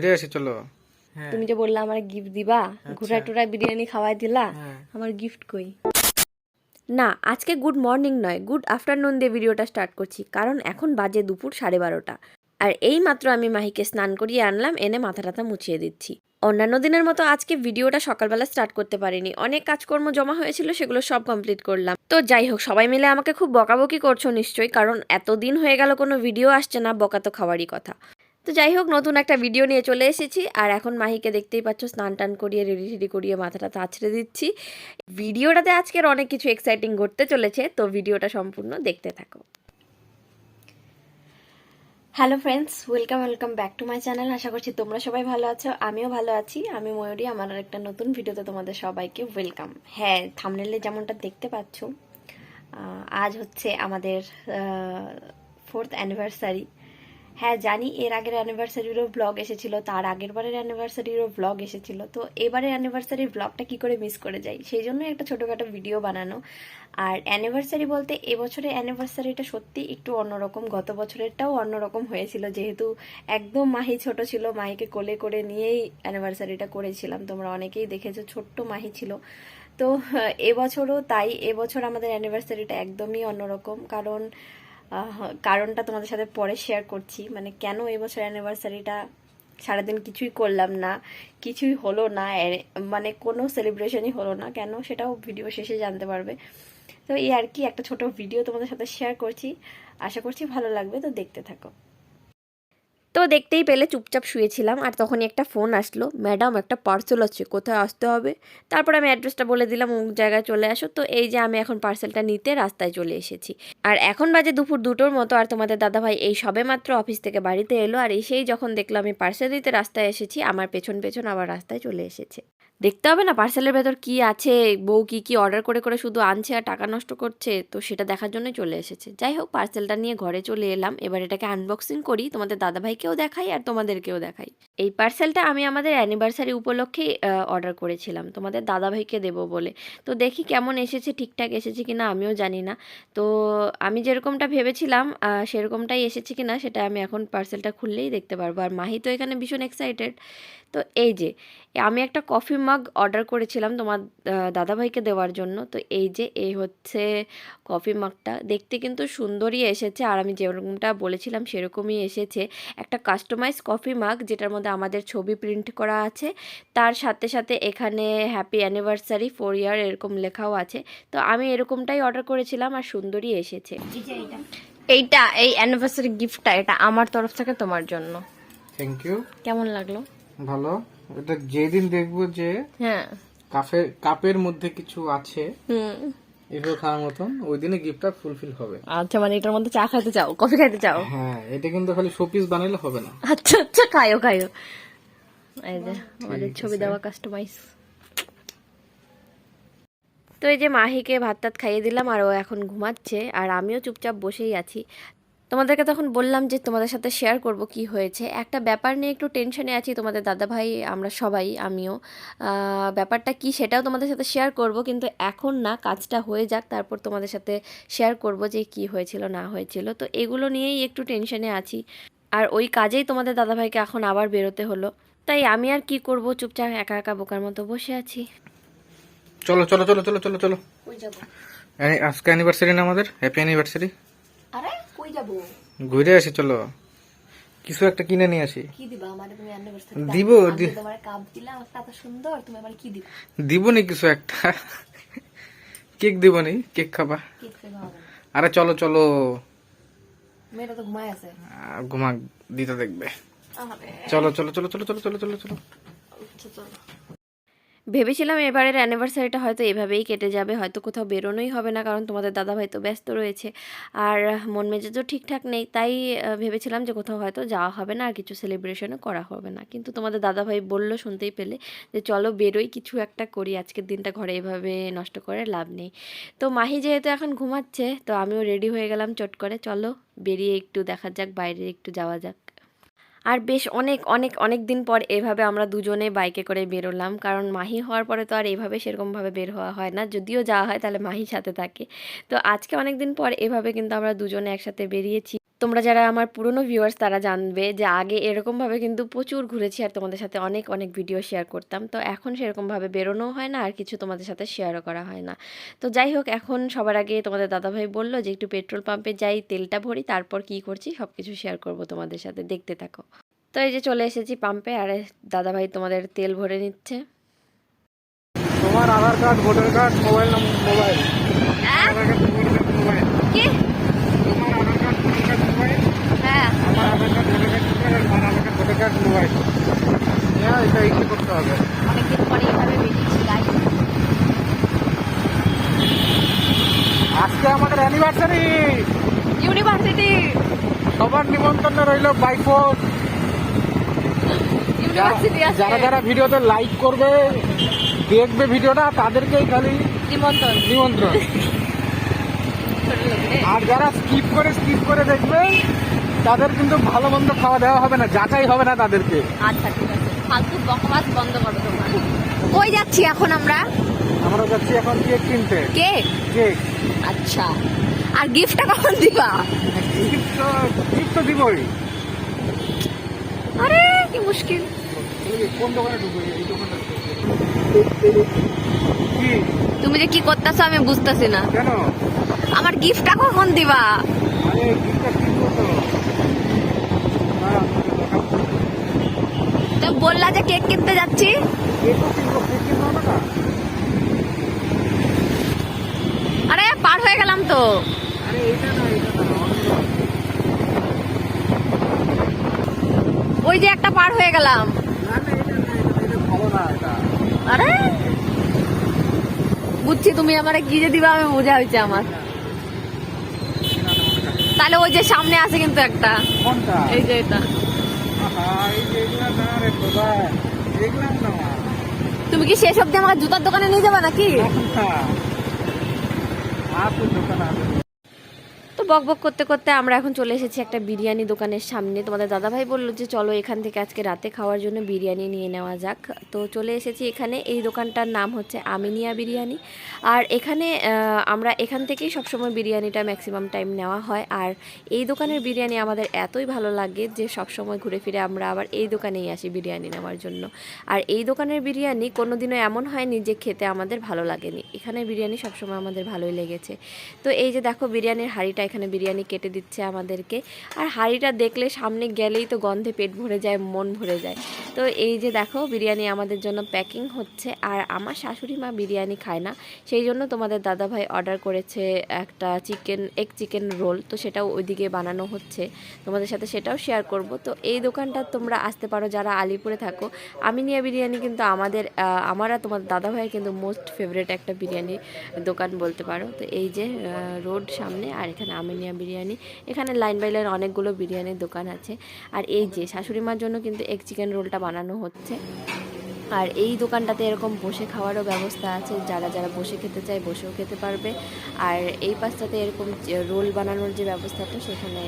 ঘুরে আসি চলো। হ্যাঁ। তুমি যে বললা আমার গিফট দিবা ঘুরা টুরা বিরিয়ানি খাওয়াই দিলা হ্যাঁ। আমার গিফট কই? না আজকে গুড মর্নিং নয় গুড আফটারনুন দিয়ে ভিডিওটা স্টার্ট করছি কারণ এখন বাজে দুপুর সাড়ে বারোটা। আর এই মাত্র আমি মাহিকে স্নান করিয়ে আনলাম এনে মাথা টাথা মুছিয়ে দিচ্ছি। অন্যান্য দিনের মতো আজকে ভিডিওটা সকালবেলা স্টার্ট করতে পারিনি অনেক কাজকর্ম জমা হয়েছিল সেগুলো সব কমপ্লিট করলাম। তো যাই হোক সবাই মিলে আমাকে খুব বকাবকি করছ নিশ্চয়ই কারণ এতদিন হয়ে গেল কোনো ভিডিও আসছে না বকা তো খাওয়ারই কথা। তো যাই হোক, নতুন একটা ভিডিও নিয়ে চলে এসেছি। আর এখন মাহিকে দেখতেই পাচ্ছ, স্নান টান করিয়ে, রেডি রেডি করিয়ে মাথাটা আছড়ে দিচ্ছি। ভিডিওটাতে আজকের অনেক কিছু এক্সাইটিং ঘটতে চলেছে, তো ভিডিওটা সম্পূর্ণ দেখতে থাকো। Hello friends welcome welcome back to my channel আশা করছি তোমরা সবাই ভালো আছো, আমিও ভালো আছি। আমি ময়ূরী, আমার একটা নতুন ভিডিওতে তোমাদের সবাইকে ওয়েলকাম হ্যাঁ থামনেলে যেমনটা দেখতে পাচ্ছ আজ হচ্ছে আমাদের ফোর্থ অ্যানিভার্সারি হ্যাঁ জানি এর আগের অ্যানিভার্সারিরও ব্লগ এসেছিল, তার আগের বারের অ্যানিভার্সারিরও ব্লগ এসেছিল। তো এবারের অ্যানিভার্সারির ব্লগটা কি করে মিস করে যাই? সেই জন্য একটা ছোটোখাটো ভিডিও বানানো। আর অ্যানিভার্সারি বলতে এবছরের অ্যানিভার্সারিটা সত্যি একটু অন্যরকম, গত বছরেরটাও অন্যরকম হয়েছিল। যেহেতু একদম মাহি ছোট ছিল, মাহিকে কোলে করে নিয়েই অ্যানিভার্সারিটা করেছিলাম। তোমরা অনেকেই দেখেছ, ছোট্ট মাহি ছিল। তো এবছরও তাই এবছর আমাদের অ্যানিভার্সারিটা একদমই অন্যরকম। কারণ কারণটা তোমাদের সাথে পরে শেয়ার করছি। মানে কেন এবছর অ্যানিভার্সারিটা সারাদিন কিছুই করলাম না, কিছুই হলো না মানে কোনো সেলিব্রেশনই হলো না, কেন সেটাও ভিডিও শেষে জানতে পারবে। তো এই আর কি, একটা ছোট ভিডিও তোমাদের সাথে শেয়ার করছি। আশা করছি ভালো লাগবে, তো দেখতে থাকো। তো দেখতেই পেলে চুপচাপ শুয়েছিলাম আর তখনই একটা ফোন আসলো। ম্যাডাম, একটা পার্সেল আছে, কোথায় আসতে হবে? তারপর আমি অ্যাড্রেসটা বলে দিলাম, অমুক জায়গায় চলে আসো। তো এই যে আমি এখন পার্সেলটা নিতে রাস্তায় চলে এসেছি। আর এখন বাজে দুপুর দুটোর মতো আর তোমাদের দাদাভাই এই সবে মাত্র অফিস থেকে বাড়িতে এলো আর এসেই যখন দেখল আমি পার্সেল দিতে রাস্তায় এসেছি, আমার পেছন পেছন আবার রাস্তায় চলে এসেছে। দেখতে হবে না পার্সেলের ভেতর কি আছে, বউ কি কি অর্ডার করে করে শুধু আনছে আর টাকা নষ্ট করছে, তো সেটা দেখার জন্যই চলে এসেছে। যাই হোক পার্সেলটা নিয়ে ঘরে চলে এলাম। এবার এটাকে আনবক্সিং করি, তোমাদের দাদাভাইকেও দেখাই আর তোমাদেরকেও দেখাই। এই পার্সেলটা আমি আমাদের অ্যানিভার্সারি উপলক্ষেই অর্ডার করেছিলাম। তোমাদের দাদাভাইকে দেবো বলে। তো দেখি কেমন এসেছে, ঠিকঠাক এসেছে কিনা আমিও জানি না। তো আমি যেরকমটা ভেবেছিলাম সেরকমটাই এসেছে কিনা, সেটা আমি এখন পার্সেলটা খুললেই দেখতে পারব। আর মাহি তো এখানে ভীষণ এক্সাইটেড তো এই যে আমি একটা কফি মাগ অর্ডার করেছিলাম তোমার দাদাভাইকে দেওয়ার জন্য। তো এই যে এই হচ্ছে কফি মাগটা দেখতে কিন্তু সুন্দরই এসেছে। আর আমি যেরকমটা বলেছিলাম সেরকমই এসেছে। একটা কাস্টমাইজ কফি মাগ যেটার মধ্যে আমাদের ছবি প্রিন্ট করা আছে। তার সাথে সাথে এখানে হ্যাপি অ্যানিভার্সারি ফোর ইয়ার এরকম লেখাও আছে। তো আমি এরকমটাই অর্ডার করেছিলাম আর সুন্দরই এসেছে। এইটা। এই অ্যানিভার্সারি গিফটটা এটা আমার তরফ থেকে তোমার জন্য। থ্যাংক ইউ কেমন লাগল? ভালো। এটা যেদিন দেখব যে হ্যাঁ। কাপের কাপের মধ্যে কিছু আছে এগুলো খাওয়ার মতন ওই দিনে গিফটটা ফুলফিল হবে। আচ্ছা মানে এটার মধ্যে চা খাইতে চাও কফি খাইতে চাও? হ্যাঁ এটা কিন্তু খালি শোপিস বানাইলে হবে না। আচ্ছা আচ্ছা খাইও খাইও। এই যে আমাদের ছবি দেওয়া কাস্টমাইজ তো এই যে মাহিকে ভাত টাত খাইয়ে দিলাম আর ও এখন ঘুমাচ্ছে আর আমিও চুপচাপ বসেই আছি। তোমাদেরকে তখন বললাম যে তোমাদের সাথে শেয়ার করব কি হয়েছে। একটা ব্যাপার নিয়ে একটু টেনশনে আছি তোমাদের দাদাভাই আমরা সবাই আমিও। ব্যাপারটা কি সেটাও তোমাদের সাথে শেয়ার করব কিন্তু এখন না কাজটা হয়ে যাক তারপর তোমাদের সাথে শেয়ার করব যে কি হয়েছিল না হয়েছিল। তো এগুলো নিয়েই একটু টেনশনে আছি। আর ওই কাজেই তোমাদের দাদাভাইকে এখন আবার বেরোতে হলো। তাই আমি আর কি করব? চুপচাপ একা একা বোকার মতো বসে আছি। চলো চলো চলো চলো চলো চলো। কই যাব। এই আজকে অ্যানিভার্সারি না আমাদের? হ্যাপি অ্যানিভার্সারি আরে কই যাব। ঘুরে আসি চলো। কিছু একটা কিনে নিয়ে আসি। কি দিবা? আমারে তুমি অ্যানিভার্সারি দিব তোমার কাপ দিলাম একটা এত সুন্দর তুমি আমার কি দিবা? দিব নি কিছু একটা। কেক দিব নি কেক খাবা? কেক আরে চলো চলো। মেয়েটা তো ঘুমায় আছে। ঘুমা দিতে দেখবে। চলো চলো চলো চলো চলো চলো চলো চলো। আচ্ছা চলো। ভেবেছিলাম এবারের অ্যানিভার্সারিটা হয়তো এভাবেই কেটে যাবে, হয়তো কোথাও বেরোনোই হবে না কারণ তোমাদের দাদাভাই তো ব্যস্ত রয়েছে। আর মন মেজাজও ঠিকঠাক নেই, তাই ভেবেছিলাম যে কোথাও হয়তো যাওয়া হবে না আর কিছু সেলিব্রেশনও করা হবে না। কিন্তু তোমাদের দাদাভাই বলল শুনতেই পেলে যে চলো বেরোই, কিছু একটা করি, আজকের দিনটা ঘরে এভাবে নষ্ট করে লাভ নেই। তো মাহি যেহেতু এখন ঘুমাচ্ছে, তো আমিও রেডি হয়ে গেলাম চট করে, চলো বেরিয়ে একটু দেখা যাক, বাইরে একটু যাওয়া যাক। আর বেশ অনেক অনেক অনেক দিন পর এভাবে আমরা দুজনে বাইকে করে বেরোলাম। কারণ মাহি হওয়ার পরে তো আর এভাবে সেরকমভাবে বের হওয়া হয় না। যদিও যাওয়া হয় তাহলে মাহির সাথে থাকে। তো আজকে অনেক দিন পর এভাবে কিন্তু আমরা দুজনে একসাথে বেরিয়েছি। তোমরা যারা আমার পুরনো ভিউয়ার্স তারা জানবে যে আগে এরকমভাবে কিন্তু প্রচুর ঘুরেছি আর তোমাদের সাথে অনেক অনেক ভিডিও শেয়ার করতাম। তো এখন সেরকমভাবে বেরোনো হয় না আর কিছু তোমাদের সাথে শেয়ারও করা হয় না। তো যাই হোক এখন সবার আগে তোমাদের দাদাভাই বলল যে একটু পেট্রোল পাম্পে যাই তেলটা ভরি তারপর কি করছি সব কিছু শেয়ার করব তোমাদের সাথে দেখতে থাকো। তো এই যে চলে এসেছি পাম্পে আর দাদাভাই তোমাদের তেল ভরে নিচ্ছে। তোমার Aadhaar card voter card mobile number mobile mobile কি তোমার Aadhaar card voter card mobile হ্যাঁ আমার Aadhaar card voter card mobile আর কার্ড মোবাইল হ্যাঁ। এটা ইচ্ছে করতে হবে। অনেকদিন পরে এইভাবে বেরিয়েছি আজকে আমাদের অ্যানিভার্সারি ইউনিভার্সিটি সবার নিমন্ত্রণ রইল বাই ফোন ইউনিভার্সিটি আছে। যারা যারা ভিডিওতে লাইক করবে দেখবে ভিডিওটা তাদেরকেই খালি নিমন্ত্রণ। নিমন্ত্রণ। আর যারা স্কিপ করে স্কিপ করে দেখবে তাদের কিন্তু ভালো মন্দ খাওয়া দেওয়া হবে না যাচাই হবে না তাদেরকে। আচ্ছা ঠিক আছে। ফালতু বকবাস বন্ধ করো তোমরা। কই যাচ্ছি এখন আমরা? আমরা যাচ্ছি এখন কেক কিনতে। কে কেক। আচ্ছা। আর গিফটটা কখন দিবা? গিফট তো গিফট তো দিবই। আরে কি মুশকিল। কোন দোকানে ঢুকবো? এই দোকানটা কি? তুমি যে কি করতেছো আমি বুঝতেছি না। কেন? আমার গিফটটা কখন দিবা? আরে গিফটটা কিনবো তো দাঁড়া, তোকে দেখাচ্ছি। যে কেক কিনতে যাচ্ছি। আরে পার হয়ে গেলাম তো। ওই যে একটা পার হয়ে গেলাম। আরে বুঝছি তুমি আমারে যে দিবা আমি বোঝা হয়েছে আমার। তাহলে ওই যে সামনে আছে কিন্তু একটা। এই যে এটা আহা, এই যে এগুলা না রে বাবা এগুলা না তুমি কি শেষ অব্দি আমাকে জুতার দোকানে নিয়ে যাবে নাকি? দোকান আছে বক বক করতে করতে আমরা এখন চলে এসেছি একটা বিরিয়ানি দোকানের সামনে। তোমাদের দাদাভাই বলল যে, চলো এখান থেকে আজকে রাতে খাওয়ার জন্য বিরিয়ানি নিয়ে নেওয়া যাক। তো চলে এসেছি এখানে। এই দোকানটার নাম হচ্ছে আমিনিয়া বিরিয়ানি। আর এখানে আমরা এখান থেকেই সবসময় বিরিয়ানিটা ম্যাক্সিমাম টাইম নেওয়া হয়। আর এই দোকানের বিরিয়ানি আমাদের এতই ভালো লাগে যে, সবসময় ঘুরে ফিরে আমরা আবার এই দোকানেই আসি বিরিয়ানি নেওয়ার জন্য। আর এই দোকানের বিরিয়ানি কোনোদিনও এমন হয়নি যে, খেতে আমাদের ভালো লাগেনি। এখানে বিরিয়ানি সবসময় আমাদের ভালোই লেগেছে। তো এই যে দেখো, বিরিয়ানির হাঁড়িটা এখানে বিরিয়ানি কেটে দিচ্ছে আমাদেরকে। আর হাঁড়িটা দেখলে সামনে গেলেই তো গন্ধে পেট ভরে যায়, মন ভরে যায়। তো এই যে দেখো, বিরিয়ানি আমাদের জন্য প্যাকিং হচ্ছে। আর আমার শাশুড়ি মা বিরিয়ানি খায় না। সেই জন্য তোমাদের দাদাভাই অর্ডার করেছে একটা চিকেন এগ চিকেন রোল তো সেটাও ওইদিকে বানানো হচ্ছে। তোমাদের সাথে সেটাও শেয়ার করব। তো এই দোকানটা তোমরা আসতে পারো যারা আলিপুরে থাকো। আমিনিয়া বিরিয়ানি কিন্তু আমাদের আমারা তোমার দাদাভাইয়ের কিন্তু মোস্ট ফেভারেট একটা বিরিয়ানি দোকান বলতে পারো। তো এই যে রোড সামনে আর এখানে আমিনিয়া বিরিয়ানি। এখানে লাইন বাই লাইন অনেকগুলো বিরিয়ানির দোকান আছে। আর এই যে শাশুড়ি মার জন্য কিন্তু এক চিকেন রোলটা বানানো হচ্ছে। আর এই দোকানটাতে এরকম বসে খাওয়ারও ব্যবস্থা আছে, যারা যারা বসে খেতে চায় বসেও খেতে পারবে। আর এই পাশটাতে এরকম রোল বানানোর যে ব্যবস্থাটা, সেখানে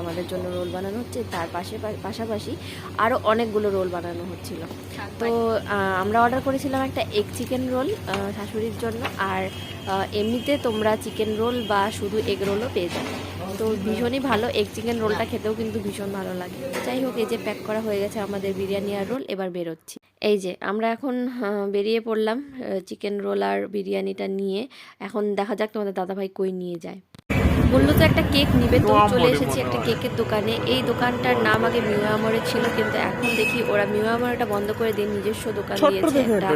আমাদের জন্য রোল বানানো হচ্ছে। তার পাশে পাশাপাশি আরও অনেকগুলো রোল বানানো হচ্ছিল। তো আমরা অর্ডার করেছিলাম একটা এগ চিকেন রোল শাশুড়ির জন্য। আর এমনিতে তোমরা চিকেন রোল বা শুধু এগ রোলও পেয়ে যাবে। তো ভীষণই ভালো, এগ চিকেন রোলটা খেতেও কিন্তু ভীষণ ভালো লাগে। যাই হোক, এই যে প্যাক করা হয়ে গেছে আমাদের বিরিয়ানি আর রোল, এবার বেরোচ্ছি। এই যে, আমরা এখন বেরিয়ে পড়লাম চিকেন রোল আর বিরিয়ানিটা নিয়ে। এখন দেখা যাক তোমাদের দাদাভাই কই নিয়ে যায়। বলল তো একটা কেক নিবে তো চলে এসেছি একটা কেকের দোকানে। এই দোকানটার নাম আগে মিউ আমরে ছিল কিন্তু এখন দেখি ওরা মিউ আমরটা বন্ধ করে দিয়ে নিজস্ব দোকান দিয়েছে একটা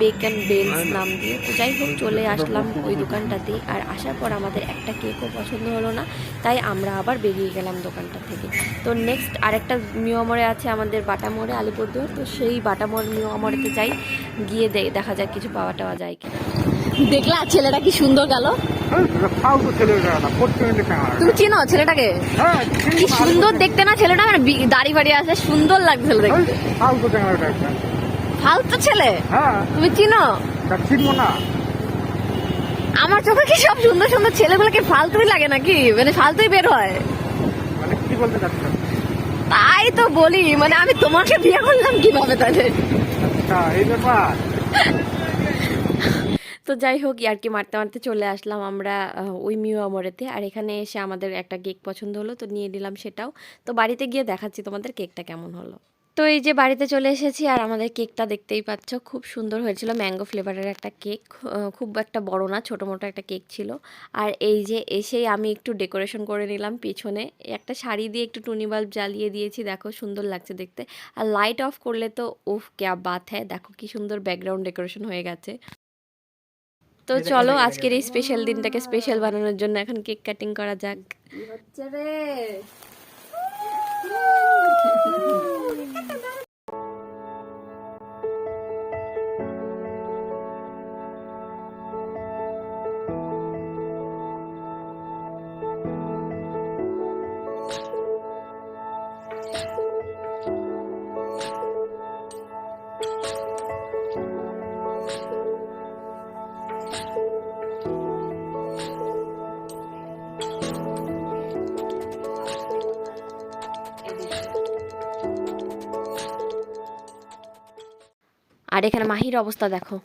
বেক অ্যান্ড বেলস নাম দিয়ে। তো যাই হোক চলে আসলাম ওই দোকানটাতেই। আর আসার পর আমাদের একটা কেকও পছন্দ হলো না তাই আমরা আবার বেরিয়ে গেলাম দোকানটা থেকে। তো নেক্সট আরেকটা মিওমরে আছে আমাদের বাটামোড়ে আলিপুরদুয়ার। তো সেই বাটামোড় মিওমরেতে যাই গিয়ে দেখা যাক কিছু পাওয়া টাওয়া যায় কিনা। দেখলা ছেলেটা কি সুন্দর গেল? তুমি চিনো ছেলেটাকে? হ্যাঁ কি সুন্দর দেখতে না ছেলেটা? মানে দাড়ি বাড়ি আছে সুন্দর লাগছে দেখতে। ফালতু ছেলে? হ্যাঁ। তুমি চিনো? চিনবো না। আমার চোখে কি সব সুন্দর সুন্দর ছেলেগুলোকে ফালতুই লাগে নাকি? মানে ফালতুই বের হয়। মানে কি বলতে তাই তো বলি মানে আমি তোমাকে বিয়ে করলাম কীভাবে তাহলে? আচ্ছা এই ব্যাপার। তো যাই হোক ইয়ার্কি মারতে মারতে চলে আসলাম আমরা ওই মিউ আমরেতে। আর এখানে এসে আমাদের একটা কেক পছন্দ হলো, তো নিয়ে নিলাম সেটাও। তো বাড়িতে গিয়ে দেখাচ্ছি তোমাদের কেকটা কেমন হলো। তো এই যে বাড়িতে চলে এসেছি, আর আমাদের কেকটা দেখতেই পাচ্ছ, খুব সুন্দর হয়েছিল। ম্যাঙ্গো ফ্লেভারের একটা কেক খুব একটা বড় না, ছোটো মোটো একটা কেক ছিল। আর এই যে এসেই আমি একটু ডেকোরেশন করে নিলাম পিছনে। একটা শাড়ি দিয়ে একটু টুনি বাল্ব জ্বালিয়ে দিয়েছি, দেখো সুন্দর লাগছে দেখতে। আর লাইট অফ করলে তো, উফ, ক্যা বাত হ্যাঁ দেখো কি সুন্দর ব্যাকগ্রাউন্ড ডেকোরেশন হয়ে গেছে। তো চলো আজকের এই স্পেশাল দিনটাকে স্পেশাল বানানোর জন্য এখন কেক কাটিং করা যাক। আর এখানে মাহির অবস্থা দেখো।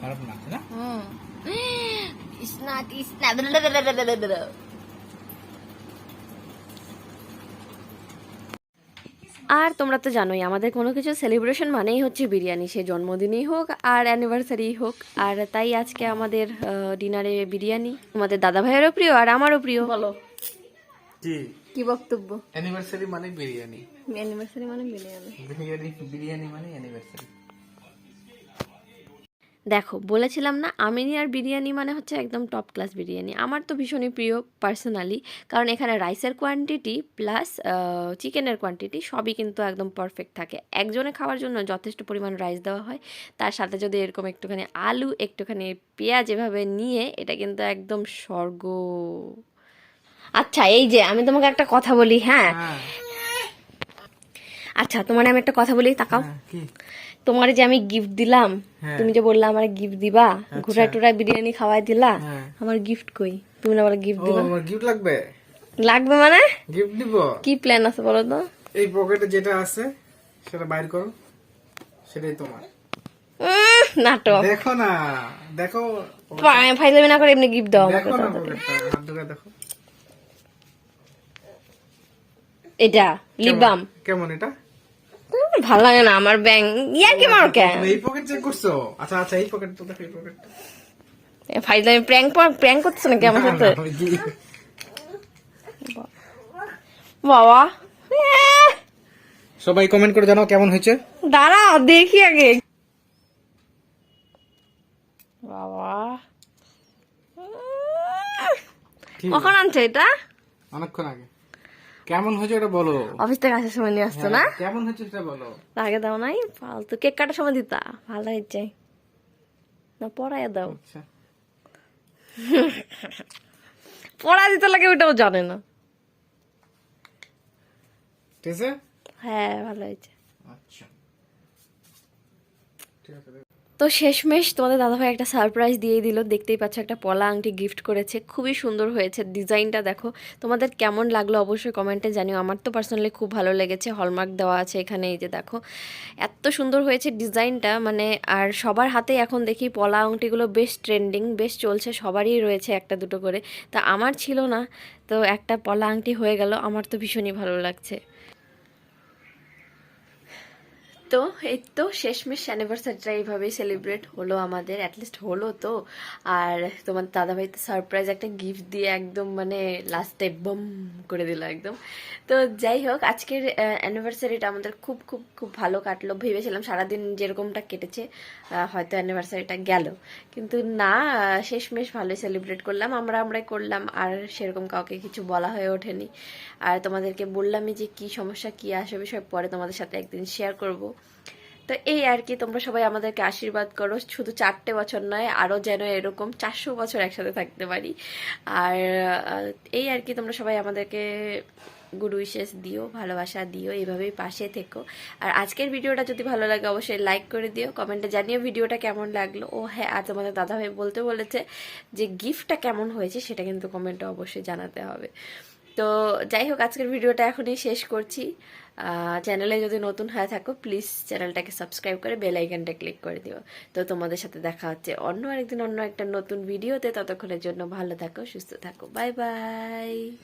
খারাপ না আর তোমরা তো জানোই আমাদের কোনো কিছু সেলিব্রেশন মানেই হচ্ছে বিরিয়ানি। সে জন্মদিনই হোক আর অ্যানিভার্সারি হোক। আর তাই আজকে আমাদের ডিনারে বিরিয়ানি। আমাদের দাদা ভাইয়েরও প্রিয় আর আমারও প্রিয়। বলো। জি। কি বক্তব্য? অ্যানিভার্সারি মানে বিরিয়ানি। অ্যানিভার্সারি মানে বিরিয়ানি। বিরিয়ানি বিরিয়ানি মানে অ্যানিভার্সারি দেখো বলেছিলাম না আমিনি আর বিরিয়ানি মানে হচ্ছে একদম টপ ক্লাস বিরিয়ানি। আমার তো ভীষণই প্রিয় পার্সোনালি কারণ এখানে রাইসের কোয়ান্টিটি প্লাস চিকেনের কোয়ান্টিটি সবই কিন্তু একদম পারফেক্ট থাকে। একজনে খাওয়ার জন্য যথেষ্ট পরিমাণ রাইস দেওয়া হয়। তার সাথে যদি এরকম একটুখানি আলু একটুখানি পেঁয়াজ এভাবে নিয়ে এটা কিন্তু একদম স্বর্গ। আচ্ছা এই যে আমি তোমাকে একটা কথা বলি হ্যাঁ? হ্যাঁ। আচ্ছা তোমার আমি একটা কথা বলি তাকাও। হ্যাঁ, তোমার যে আমি গিফট দিলাম হ্যাঁ। তুমি যে বললা আমার গিফট দিবা ঘুরা টুরা বিরিয়ানি খাওয়াই দিলা হ্যাঁ। আমার গিফট কই? তুমি না বলে গিফট দিবা। আমার গিফট লাগবে? লাগবে মানে? গিফট দিব? কি প্ল্যান আছে বলো তো? এই পকেটে যেটা আছে সেটা বাইর করো। সেটাই তোমার। নাটক। দেখো না দেখো। ফাইলামি না করে এমনি গিফট দাও দেখো না পকেটটা দেখো। এটা লিবাম কেমন এটা? ভালো লাগে না আমার ব্যাংক ইয়ার কি মারো কেন এই পকেট চেক করছ? আচ্ছা আচ্ছা এই পকেট তো দেখো এই পকেটটা ফাইলামি প্র্যাঙ্ক প্র্যাঙ্ক করতেছো নাকি আমার সাথে? বাবা। সবাই কমেন্ট করে জানাও কেমন হয়েছে। দাঁড়াও দেখি আগে। বাবা। কখন আনছো এটা? অনেকক্ষণ আগে। কেমন হয়েছে এটা বলো? অফিস থেকে আসার সময় নিয়ে আসছো না? হ্যাঁ, কেমন হয়েছে সেটা বলো। আগে দাও নাই ফালতু। কেক কাটার সময় দিতা ভালো হয়েছে। না পড়ায় দাও। আচ্ছা। পড়া দিতে লাগে ওটাও জানে না। ঠিক আছে? হ্যাঁ ভালো হয়েছে। আচ্ছা। ঠিক আছে তো শেষমেশ তোমাদের দাদাভাই একটা সারপ্রাইজ দিয়ে দিল। দেখতেই পাচ্ছ একটা পলা আংটি গিফট করেছে। খুবই সুন্দর হয়েছে ডিজাইনটা দেখো। তোমাদের কেমন লাগল অবশ্যই কমেন্টে জানিও। আমার তো পার্সোনালি খুব ভালো লেগেছে। হলমার্ক দেওয়া আছে এখানে, এই যে দেখো। এত সুন্দর হয়েছে ডিজাইনটা মানে আর সবার হাতে এখন দেখি পলা আংটিগুলো বেশ ট্রেন্ডিং বেশ চলছে, সবারই রয়েছে একটা দুটো করে। তা আমার ছিল না, তো একটা পলা আংটি হয়ে গেল। আমার তো ভীষণই ভালো লাগছে। তো, এই তো শেষমেশ অ্যানিভার্সারিটা এইভাবেই সেলিব্রেট হলো আমাদের অ্যাটলিস্ট হলো তো। আর তোমার দাদাভাই তো সারপ্রাইজ একটা গিফট দিয়ে একদম মানে লাস্টে বম করে দিল একদম। তো যাই হোক, আজকের অ্যানিভার্সারিটা আমাদের খুব খুব খুব ভালো কাটলো। ভেবেছিলাম সারাদিন যেরকমটা কেটেছে হয়তো অ্যানিভার্সারিটা গেল। কিন্তু না শেষমেশ ভালোই সেলিব্রেট করলাম। আমরা আমরাই করলাম, আর সেরকম কাউকে কিছু বলা হয়ে ওঠেনি। আর তোমাদেরকে বললামই যে কি সমস্যা, কি আসবে সব পরে তোমাদের সাথে একদিন শেয়ার করব। তো এই আর কি, তোমরা সবাই আমাদেরকে আশীর্বাদ করো। শুধু চারটে বছর নয় আরও যেন এরকম চারশো বছর একসাথে থাকতে পারি। আর এই আর কি, তোমরা সবাই আমাদেরকে গুড উইশেস দিও, ভালোবাসা দিও, এইভাবেই পাশে থেকো। আর আজকের ভিডিওটা যদি ভালো লাগে, অবশ্যই লাইক করে দিও কমেন্টে জানিও ভিডিওটা কেমন লাগল। ও হ্যাঁ আর তোমাদের দাদাভাই বলতে বলেছে যে গিফটটা কেমন হয়েছে, সেটা কিন্তু কমেন্টে অবশ্যই জানাতে হবে। তো যাই হোক, আজকের ভিডিওটা এখনই শেষ করছি। চ্যানেলে যদি নতুন হয়ে থাকো প্লিজ চ্যানেলটাকে সাবস্ক্রাইব করে বেল আইকনটা ক্লিক করে দিও। তো তোমাদের সাথে দেখা হচ্ছে অন্য আরেকদিন অন্য একটা নতুন ভিডিওতে ততক্ষণের জন্য ভালো থাকো, সুস্থ থাকো। Bye bye